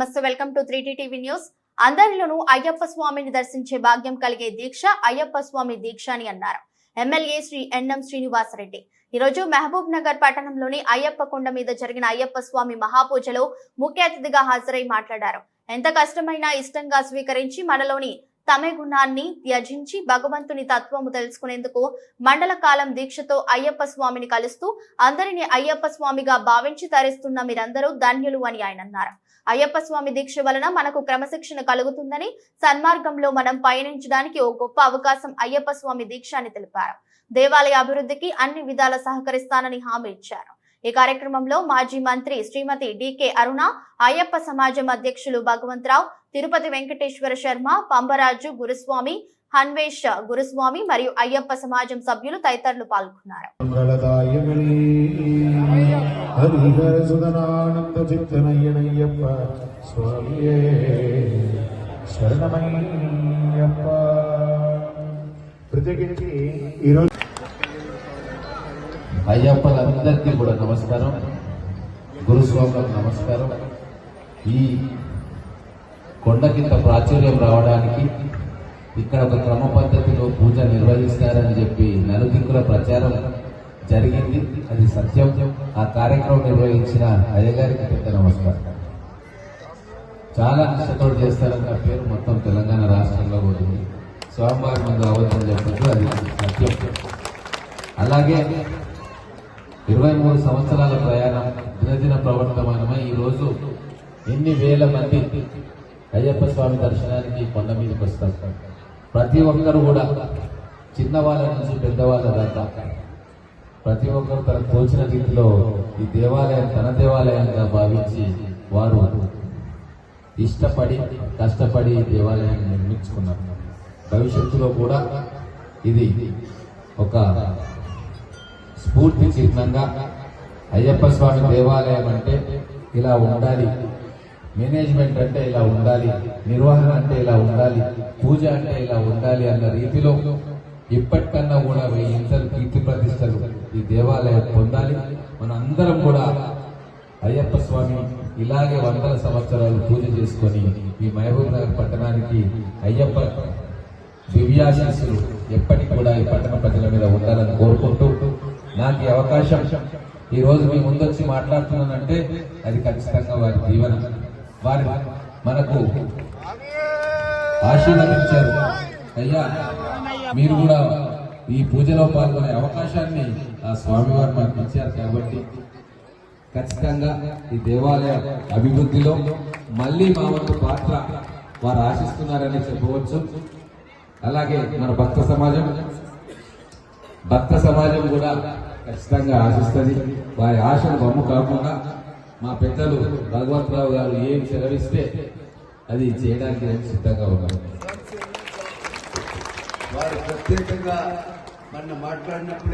నమస్తే welcome to three TV news. అందరిలోనూ అయ్యప్ప స్వామిని దర్శించే భాగ్యం కలిగే దీక్ష అయ్యప్ప స్వామి దీక్ష అని అన్నారు. MLA Shri NM Srinivasa Reddy. ఈరోజు మహబూబ్ నగర్ పట్టణంలోని అయ్యప్ప కొండ మీద జరిగిన అయ్యప్ప స్వామి మహాపూజలో ముఖ్య అతిథిగా హాజరై మాట్లాడారు. ఎంత కష్టమైనా ఇష్టంగా స్వీకరించి మనలోని తమ గుణాన్ని త్యజించి భగవంతుని తత్వము తెలుసుకునేందుకు మండల కాలం దీక్షతో అయ్యప్ప స్వామిని కలుస్తూ అందరినీ అయ్యప్ప స్వామిగా భావించి తరిస్తున్న మీరందరూ ధన్యులు అని ఆయన అన్నారు. అయ్యప్ప స్వామి దీక్ష వలన మనకు క్రమశిక్షణ కలుగుతుందని సన్మార్గంలో మనం పయనించడానికి ఓ గొప్ప అవకాశం అయ్యప్ప స్వామి దీక్ష అని తెలిపారు. దేవాలయ అభివృద్ధికి అన్ని విధాల సహకరిస్తానని హామీ ఇచ్చారు. ఈ కార్యక్రమంలో మాజీ మంత్రి శ్రీమతి డికే అరుణ అయ్యప్ప సమాజం అధ్యక్షులు భగవంతరావు తిరుపతి వెంకటేశ్వర శర్మ పంబరాజు గురుస్వామి హన్వేష్ గురుస్వామి మరియు అయ్యప్ప సమాజం సభ్యులు తదితరులు పాల్గొన్నారు. ప్రత్యేకించి ఈరోజు అయ్యప్పలందరికీ కూడా నమస్కారం. గురుస్వాములకు నమస్కారం. ఈ కొండకింత ప్రాచుర్యం రావడానికి ఇక్కడ ఒక క్రమ పద్ధతిలో పూజ నిర్వహిస్తారని చెప్పి నలుదిక్కుల ప్రచారం జరిగింది. అది సత్యం. ఆ కార్యక్రమం నిర్వహించిన అయ్యగారికి పెద్ద నమస్కారం. చాలా నిష్టతో చేస్తారన్న పేరు మొత్తం తెలంగాణ రాష్ట్రంలో ఉంది. స్వామివారి ముందు అవద్దని చెప్పచ్చు అది సత్యం. అలాగే ఇరవై మూడు సంవత్సరాల ప్రయాణం దినదిన ప్రవర్తమానమై ఈ రోజు ఎన్ని వేల మంది అయ్యప్ప స్వామి దర్శనానికి కొండ మీదకి వస్తాం. ప్రతి ఒక్కరు కూడా చిన్నవాళ్ళ నుంచి పెద్దవాళ్ళ దాకా ప్రతి ఒక్కరు తనకు తోచిన రీతిలో ఈ దేవాలయం తన దేవాలయంగా భావించి వారు ఇష్టపడి కష్టపడి ఈ దేవాలయాన్ని నిర్మించుకున్నారు. భవిష్యత్తులో కూడా ఇది ఒక స్ఫూర్తి చిహ్నంగా అయ్యప్ప స్వామి దేవాలయం అంటే ఇలా ఉండాలి. మేనేజ్మెంట్ అంటే ఇలా ఉండాలి నిర్వహణ అంటే ఇలా ఉండాలి పూజ అంటే ఇలా ఉండాలి అన్న రీతిలో ఇప్పటికన్నా కూడా వెయ్యింతలు కీర్తి ప్రతిష్టలు ఈ దేవాలయం పొందాలి. మన అందరం కూడా అయ్యప్ప స్వామి ఇలాగే వందల సంవత్సరాలు పూజ చేసుకొని ఈ మహబూబ్ నగర్ పట్టణానికి అయ్యప్ప దివ్యాశీస్సులు ఎప్పటికి కూడా ఈ పట్టణ ప్రజల మీద ఉండాలని కోరుకుంటూ నాకు ఈ అవకాశం. ఈ రోజు మీ ముందొచ్చి మాట్లాడుతున్నానంటే అది ఖచ్చితంగా వారి జీవనం. వారి మనకు ఆశీర్వదించారు. అయ్యా మీరు కూడా ఈ పూజలో పాల్గొనే అవకాశాన్ని ఆ స్వామివారు మాకు ఇచ్చారు కాబట్టి ఖచ్చితంగా ఈ దేవాలయ అభివృద్ధిలో మళ్ళీ మా వంతు పాత్ర వారు ఆశిస్తున్నారని చెప్పవచ్చు. అలాగే మన భక్త సమాజం భక్త సమాజం కూడా ఖచ్చితంగా ఆశిస్తుంది. వారి ఆశలు బొమ్మ కాకుండా మా పెద్దలు భగవంతరావు గారు ఏం సెలవిస్తే అది చేయడానికి నేను సిద్ధంగా ఉన్నాను. వారు ప్రత్యేకంగా మన మాట్లాడినప్పుడే